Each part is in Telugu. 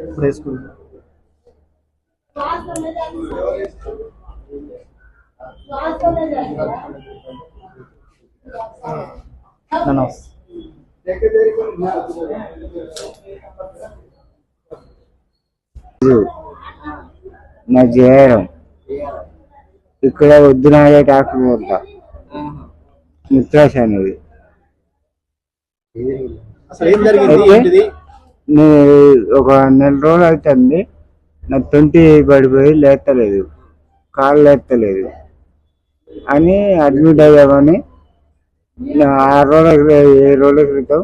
ఇప్పుడు వేసుకుంటా నమస్తే నా జయరం ఇక్కడ వద్దునాడే డాక్టర్ వద్ద ముత్రాశ అనేది ఒక నెల రోజులు అవుతుంది నా తొంటి పడిపోయి లేస్తలేదు కాళ్ళు లేస్తలేదు అని అడ్మిట్ అయ్యామని. ఆరు రోజుల ఏడు రోజుల క్రితం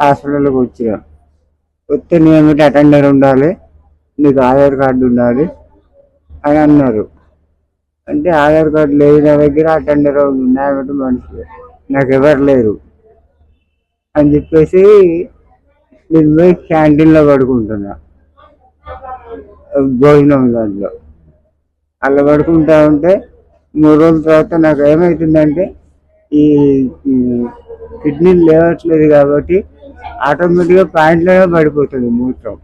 హాస్పిటల్కి వచ్చిన. వస్తే నియమిత అటెండర్ ఉండాలి? నీకు ఆధార్ కార్డు ఉండాలి? అని అన్నారు. అంటే ఆధార్ కార్డు లేదు నా దగ్గర అటెండర్ నియమిత మనిషి నాకు ఎవరు లేరు. అని చెప్పేసి నేను పోయి క్యాంటీన్లో పడుకుంటున్నా. భోజనం దాంట్లో. అలా పడుకుంటా ఉంటే మూడు రోజుల తర్వాత నాకు ఏమవుతుందంటే ఈ కిడ్నీలు లేవట్లేదు కాబట్టి ఆటోమేటిక్గా ప్యాంట్లోనే పడిపోతుంది మూత్రం.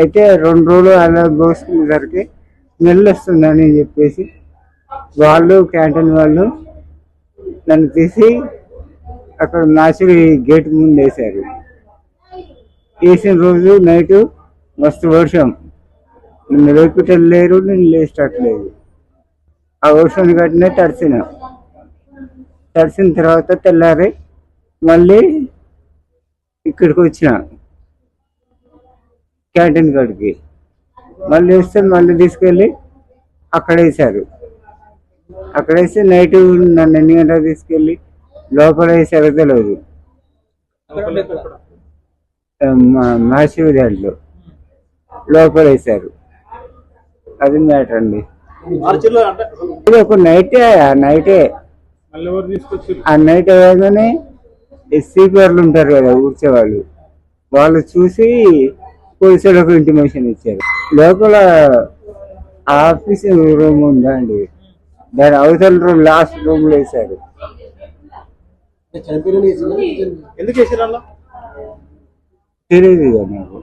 అయితే రెండు రోజులు అలా పోసుకునేసరికి స్మెల్ వస్తుందని చెప్పేసి వాళ్ళు క్యాంటీన్ వాళ్ళు నన్ను తీసి అక్కడ నాచురి గేట్ ముందు వేశారు. వేసిన రోజు నైట్ మస్తు వర్షం. నిన్ను లేపిటలు లేరు నేను లేచేటట్లేదు ఆ వర్షం కట్టినే తడిసిన. తడిసిన తర్వాత తెల్లారి మళ్ళీ ఇక్కడికి వచ్చిన. క్యాంటీన్ కాడికి. మళ్ళీ వస్తే మళ్ళీ తీసుకెళ్ళి అక్కడ వేశారు. అక్కడ వేస్తే నైట్ నన్ను ఎన్ని గంటలకు తీసుకెళ్ళి లోపల వేసారో తెలియదు మాసివ్ దాంట్లో లోపల వేశారు. అది మ్యాటర్ అండి. ఒక నైటే ఆ నైటే. ఆ నైట్ అవ్వగానే స్పీకర్లు ఉంటారు కదా ఊడ్చేవాళ్ళు వాళ్ళు. చూసి పోలీసులకు ఇంటిమేషన్ ఇచ్చారు. లోపల ఆఫీస్ రూమ్ ఉందా అండి? దాని అవతల రూమ్ లాస్ట్ రూమ్లో వేశారు. ఎందుకు? వేసారు అలా తెలియదు నాకు.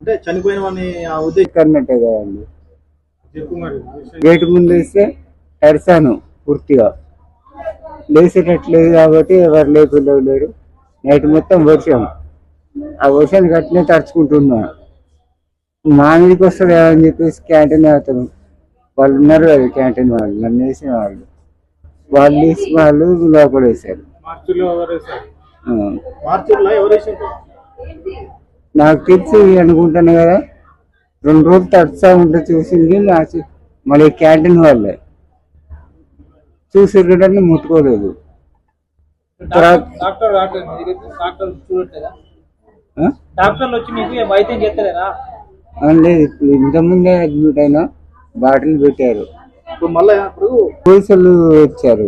అంటే చనిపోయిన వాడిని ఆ ఉద్దేశం కన్నట్టే కదండి. చెప్పు మరి గేట్ ముందు వేస్తే తడిసాను పూర్తిగా. లేచేటట్లేదు కాబట్టి ఎవరు లేకుండా లేరు నైట్ మొత్తం వర్షం. ఆ వర్షాన్ని కట్టినే తడుచుకుంటున్నా. మా మీదకి వస్తుంది అని చెప్పేసి క్యాంటీన్ అతను వాళ్ళు ఉన్నారు కదా క్యాంటీన్ వాళ్ళు. నన్ను వేసిన వాళ్ళు. వాళ్ళు వాళ్ళు లోపల వేశారు నాకు తెలిసి అనుకుంటాను కదా రెండు రోజులు తడుస్తా ఉంటే చూసింది నా చూ- మళ్ళీ క్యాంటీన్ వాళ్ళే. చూసి ముట్టుకోలేదు. తర్వాత డాక్టర్ డాక్టర్ మీ దగ్గరికి డాక్టర్ చూడట్లేదా? ఆ? డాక్టర్లు వచ్చి మీకు వైద్యం చేస్తలేరా ఆ, లేదు ఇంతకుముందే అడ్మిట్ అయినా బాటిల్ పెట్టారు. ఇప్పుడు మళ్ళీ పోలీసులు వచ్చారు.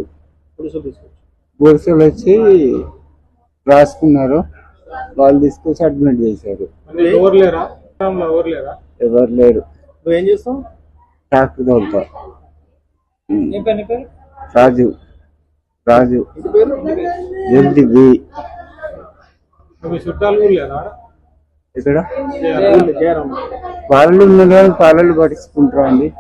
పోలీసులు వచ్చి రాసుకున్నారు. వాళ్ళు తీసుకొచ్చి అడ్మిట్ చేశారు. ఎవరు లేరా? ఎవరు లేరా? ఎవరు లేరు. నువ్వు ఏం చేస్తావు? తోలుతా. పేరు రాజు. రాజు. జల్ది బి ఇక్కడ పాలలు ఉన్నది కానీ పాలలు పట్టించుకుంటారు అండి?